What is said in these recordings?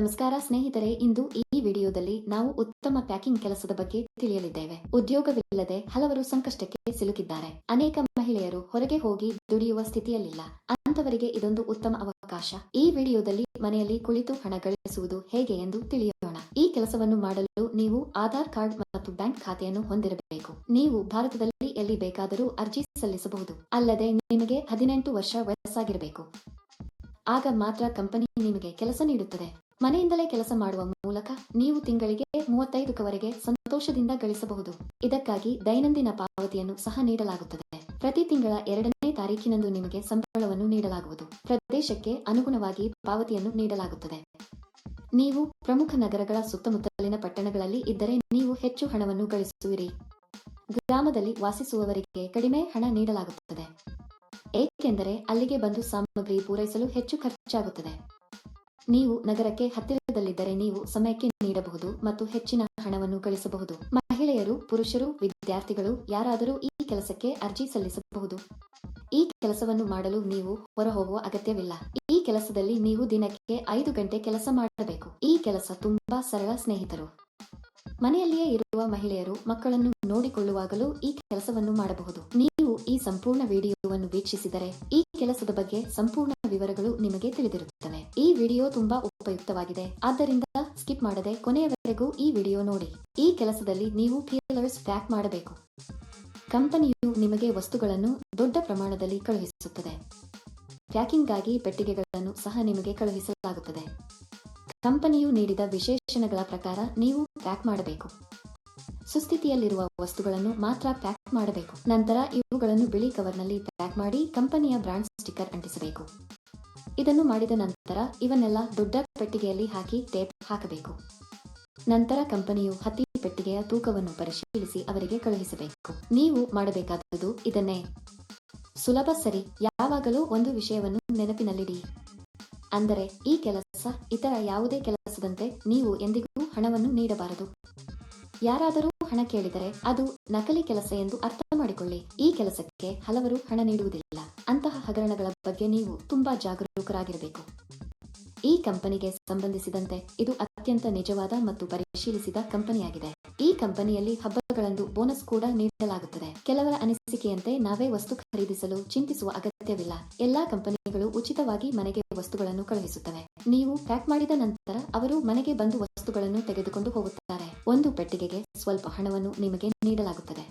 ನಮಸ್ಕಾರ ಸ್ನೇಹಿತರೆ, ಇಂದು ಈ ವಿಡಿಯೋದಲ್ಲಿ ನಾವು ಉತ್ತಮ ಪ್ಯಾಕಿಂಗ್ ಕೆಲಸದ ಬಗ್ಗೆ ತಿಳಿಯಲಿದ್ದೇವೆ. ಉದ್ಯೋಗವಿಲ್ಲದೆ ಹಲವರು ಸಂಕಷ್ಟಕ್ಕೆ ಸಿಲುಕಿದ್ದಾರೆ. ಅನೇಕ ಮಹಿಳೆಯರು ಹೊರಗೆ ಹೋಗಿ ದುಡಿಯುವ ಸ್ಥಿತಿಯಲ್ಲಿಲ್ಲ. ಅಂತವರಿಗೆ ಇದೊಂದು ಉತ್ತಮ ಅವಕಾಶ. ಈ ವಿಡಿಯೋದಲ್ಲಿ ಮನೆಯಲ್ಲಿ ಕುಳಿತು ಹಣ ಗಳಿಸುವುದು ಹೇಗೆ ಎಂದು ತಿಳಿಯೋಣ. ಈ ಕೆಲಸವನ್ನು ಮಾಡಲು ನೀವು ಆಧಾರ್ ಕಾರ್ಡ್ ಮತ್ತು ಬ್ಯಾಂಕ್ ಖಾತೆಯನ್ನು ಹೊಂದಿರಬೇಕು. ನೀವು ಭಾರತದಲ್ಲಿ ಎಲ್ಲಿ ಬೇಕಾದರೂ ಅರ್ಜಿ ಸಲ್ಲಿಸಬಹುದು. ಅಲ್ಲದೆ ನಿಮಗೆ ಹದಿನೆಂಟು ವರ್ಷ ವಯಸ್ಸಾಗಿರಬೇಕು. ಆಗ ಮಾತ್ರ ಕಂಪನಿ ನಿಮಗೆ ಕೆಲಸ ನೀಡುತ್ತದೆ. ಮನೆಯಿಂದಲೇ ಕೆಲಸ ಮಾಡುವ ಮೂಲಕ ನೀವು ತಿಂಗಳಿಗೆ ಮೂವತ್ತೈದಕ್ಕವರೆಗೆ ಸಂತೋಷದಿಂದ ಗಳಿಸಬಹುದು. ಇದಕ್ಕಾಗಿ ದೈನಂದಿನ ಪಾವತಿಯನ್ನು ಸಹ ನೀಡಲಾಗುತ್ತದೆ. ಪ್ರತಿ ತಿಂಗಳ ಎರಡನೇ ತಾರೀಕಿನಂದು ನಿಮಗೆ ಸಂಬಳವನ್ನು ನೀಡಲಾಗುವುದು. ಪ್ರದೇಶಕ್ಕೆ ಅನುಗುಣವಾಗಿ ಪಾವತಿಯನ್ನು ನೀಡಲಾಗುತ್ತದೆ. ನೀವು ಪ್ರಮುಖ ನಗರಗಳ ಸುತ್ತಮುತ್ತಲಿನ ಪಟ್ಟಣಗಳಲ್ಲಿ ಇದ್ದರೆ ನೀವು ಹೆಚ್ಚು ಹಣವನ್ನು ಗಳಿಸುವಿರಿ. ಗ್ರಾಮದಲ್ಲಿ ವಾಸಿಸುವವರಿಗೆ ಕಡಿಮೆ ಹಣ ನೀಡಲಾಗುತ್ತದೆ. ಏಕೆಂದರೆ ಅಲ್ಲಿಗೆ ಬಂದು ಸಾಮಗ್ರಿ ಪೂರೈಸಲು ಹೆಚ್ಚು ಖರ್ಚಾಗುತ್ತದೆ. ನೀವು ನಗರಕ್ಕೆ ಹತ್ತಿರದಲ್ಲಿದ್ದರೆ ನೀವು ಸಮಯಕ್ಕೆ ನೀಡಬಹುದು ಮತ್ತು ಹೆಚ್ಚಿನ ಹಣವನ್ನು ಗಳಿಸಬಹುದು. ಮಹಿಳೆಯರು, ಪುರುಷರು, ವಿದ್ಯಾರ್ಥಿಗಳು ಯಾರಾದರೂ ಈ ಕೆಲಸಕ್ಕೆ ಅರ್ಜಿ ಸಲ್ಲಿಸಬಹುದು. ಈ ಕೆಲಸವನ್ನು ಮಾಡಲು ನೀವು ಹೊರಹೋಗುವ ಅಗತ್ಯವಿಲ್ಲ. ಈ ಕೆಲಸದಲ್ಲಿ ನೀವು ದಿನಕ್ಕೆ ಐದು ಗಂಟೆ ಕೆಲಸ ಮಾಡಬೇಕು. ಈ ಕೆಲಸ ತುಂಬಾ ಸರಳ ಸ್ನೇಹಿತರು. ಮನೆಯಲ್ಲಿಯೇ ಇರುವ ಮಹಿಳೆಯರು ಮಕ್ಕಳನ್ನು ನೋಡಿಕೊಳ್ಳುವಾಗಲೂ ಈ ಕೆಲಸವನ್ನು ಮಾಡಬಹುದು. ಸಂಪೂರ್ಣ ವಿಡಿಯೋವನ್ನು ವೀಕ್ಷಿಸಿದರೆ ಈ ಕೆಲಸದ ಬಗ್ಗೆ ಸಂಪೂರ್ಣ ವಿವರಗಳು ನಿಮಗೆ ತಿಳಿದಿರುತ್ತವೆ. ಈ ವಿಡಿಯೋ ತುಂಬಾ ಉಪಯುಕ್ತವಾಗಿದೆ. ಆದ್ದರಿಂದ ಸ್ಕಿಪ್ ಮಾಡದೆ ಕೊನೆಯವರೆಗೂ ಈ ವಿಡಿಯೋ ನೋಡಿ. ಈ ಕೆಲಸದಲ್ಲಿ ನೀವು ಫೀಲರ್ಸ್ ಪ್ಯಾಕ್ ಮಾಡಬೇಕು. ಕಂಪನಿಯು ನಿಮಗೆ ವಸ್ತುಗಳನ್ನು ದೊಡ್ಡ ಪ್ರಮಾಣದಲ್ಲಿ ಕಳುಹಿಸುತ್ತದೆ. ಪ್ಯಾಕಿಂಗ್ಗಾಗಿ ಪೆಟ್ಟಿಗೆಗಳನ್ನು ಸಹ ನಿಮಗೆ ಕಳುಹಿಸಲಾಗುತ್ತದೆ. ಕಂಪನಿಯು ನೀಡಿದ ವಿಶೇಷಣಗಳ ಪ್ರಕಾರ ನೀವು ಪ್ಯಾಕ್ ಮಾಡಬೇಕು. ಸುಸ್ಥಿತಿಯಲ್ಲಿರುವ ವಸ್ತುಗಳನ್ನು ಮಾತ್ರ ಪ್ಯಾಕ್ ಮಾಡಬೇಕು. ನಂತರ ಇವುಗಳನ್ನು ಬಿಳಿ ಕವರ್ನಲ್ಲಿ ಪ್ಯಾಕ್ ಮಾಡಿ ಕಂಪನಿಯ ಬ್ರಾಂಡ್ ಸ್ಟಿಕ್ಕರ್ ಅಂಟಿಸಬೇಕು. ಇದನ್ನು ಮಾಡಿದ ನಂತರ ಇವನ್ನೆಲ್ಲ ದೊಡ್ಡ ಪೆಟ್ಟಿಗೆಯಲ್ಲಿ ಹಾಕಿ ಟೇಪ್ ಹಾಕಬೇಕು. ನಂತರ ಕಂಪನಿಯು ಹತ್ತಿ ಪೆಟ್ಟಿಗೆಯ ತೂಕವನ್ನು ಪರಿಶೀಲಿಸಿ ಅವರಿಗೆ ಕಳುಹಿಸಬೇಕು. ನೀವು ಮಾಡಬೇಕಾದದ್ದು ಇದನ್ನೇ. ಸುಲಭ ಸರಿ. ಯಾವಾಗಲೂ ಒಂದು ವಿಷಯವನ್ನು ನೆನಪಿನಲ್ಲಿಡಿ. ಅಂದರೆ ಈ ಕೆಲಸ ಇತರ ಯಾವುದೇ ಕೆಲಸದಂತೆ ನೀವು ಎಂದಿಗೂ ಹಣವನ್ನು ನೀಡಬಾರದು. ಯಾರಾದರೂ ಹಣ ಕೇಳಿದರೆ ಅದು ನಕಲಿ ಕೆಲಸ ಎಂದು ಅರ್ಥ ಮಾಡಿಕೊಳ್ಳಿ. ಈ ಕೆಲಸಕ್ಕೆ ಹಲವರು ಹಣ ನೀಡುವುದಿಲ್ಲ. ಅಂತಹ ಹಗರಣಗಳ ಬಗ್ಗೆ ನೀವು ತುಂಬಾ ಜಾಗರೂಕರಾಗಿರಬೇಕು. ಈ ಕಂಪನಿಗೆ ಸಂಬಂಧಿಸಿದಂತೆ ಇದು ಅತ್ಯಂತ ನಿಜವಾದ ಮತ್ತು ಪರಿಶೀಲಿಸಿದ ಕಂಪನಿಯಾಗಿದೆ. ಈ ಕಂಪನಿಯಲ್ಲಿ ಹಬ್ಬಗಳಂದು ಬೋನಸ್ ಕೂಡ ನೀಡಲಾಗುತ್ತದೆ. ಕೆಲವರ ಅನಿಸಿಕೆಯಂತೆ ನಾವೇ ವಸ್ತು ಖರೀದಿಸಲು ಚಿಂತಿಸುವ ಅಗತ್ಯವಿಲ್ಲ. ಎಲ್ಲಾ ಕಂಪನಿಗಳು ಉಚಿತವಾಗಿ ಮನೆಗೆ ವಸ್ತುಗಳನ್ನು ಕಳುಹಿಸುತ್ತವೆ. ನೀವು ಪ್ಯಾಕ್ ಮಾಡಿದ ನಂತರ ಅವರು ಮನೆಗೆ ಬಂದು ವಸ್ತುಗಳನ್ನು ಒಂದು ಪೆಟ್ಟಿಗೆಗೆ ಸ್ವಲ್ಪ ಹಣವನ್ನು ನಿಮಗೆ ನೀಡಲಾಗುತ್ತದೆ.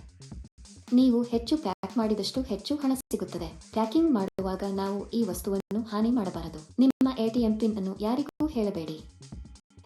ನೀವು ಹೆಚ್ಚು ಪ್ಯಾಕ್ ಮಾಡಿದಷ್ಟು ಹೆಚ್ಚು ಹಣ ಸಿಗುತ್ತದೆ. ಪ್ಯಾಕಿಂಗ್ ಮಾಡುವಾಗ ನಾವು ಈ ವಸ್ತುವನ್ನು ಹಾನಿ ಮಾಡಬಾರದು. ನಿಮ್ಮ ಎಟಿಎಂ ಪಿನ್ ಅನ್ನು ಯಾರಿಗೂ ಹೇಳಬೇಡಿ.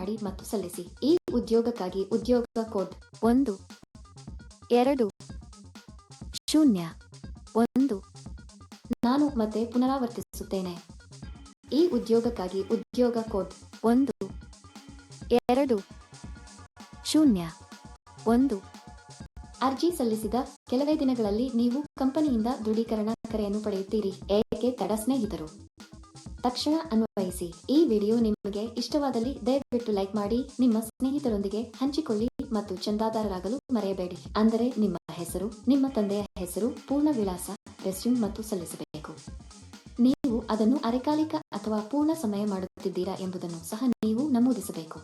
ಮಾಡಿ ಮತ್ತು ಸಲ್ಲಿಸಿ. ಈ ಉದ್ಯೋಗಕ್ಕಾಗಿ ಉದ್ಯೋಗ ಕೋಡ್ ಒಂದು, ಎರಡು, ಶೂನ್ಯ, ಒಂದು, ನಾನು ಮತ್ತೆ ಪುನರಾವರ್ತಿಸುತ್ತೇನೆ. ಈ ಉದ್ಯೋಗಕ್ಕಾಗಿ ಉದ್ಯೋಗ ಕೋಡ್ ಒಂದು, ಎರಡು, ಶೂನ್ಯ, ಒಂದು. ಅರ್ಜಿ ಸಲ್ಲಿಸಿದ ಕೆಲವೇ ದಿನಗಳಲ್ಲಿ ನೀವು ಕಂಪನಿಯಿಂದ ದೃಢೀಕರಣ ಕರೆಯನ್ನು ಪಡೆಯುತ್ತೀರಿ. ಏಕೆ ತಡ ಸ್ನೇಹಿತರು? ತಕ್ಷಣ ಅನ್ವಯಿಸಿ. ಈ ವಿಡಿಯೋ ನಿಮಗೆ ಇಷ್ಟವಾದಲ್ಲಿ ದಯವಿಟ್ಟು ಲೈಕ್ ಮಾಡಿ, ನಿಮ್ಮ ಸ್ನೇಹಿತರೊಂದಿಗೆ ಹಂಚಿಕೊಳ್ಳಿ ಮತ್ತು ಚಂದಾದಾರರಾಗಲು ಮರೆಯಬೇಡಿ. ಅಂದರೆ ನಿಮ್ಮ ಹೆಸರು, ನಿಮ್ಮ ತಂದೆಯ ಹೆಸರು, ಪೂರ್ಣ ವಿಳಾಸ, ರೆಸ್ಯೂಮ್ ಮತ್ತು ಸಲ್ಲಿಸಬೇಕು. ನೀವು ಅದನ್ನು ಅರೆಕಾಲಿಕ ಅಥವಾ ಪೂರ್ಣ ಸಮಯ ಮಾಡುತ್ತಿದ್ದೀರಾ ಎಂಬುದನ್ನು ಸಹ ನೀವು ನಮೂದಿಸಬೇಕು.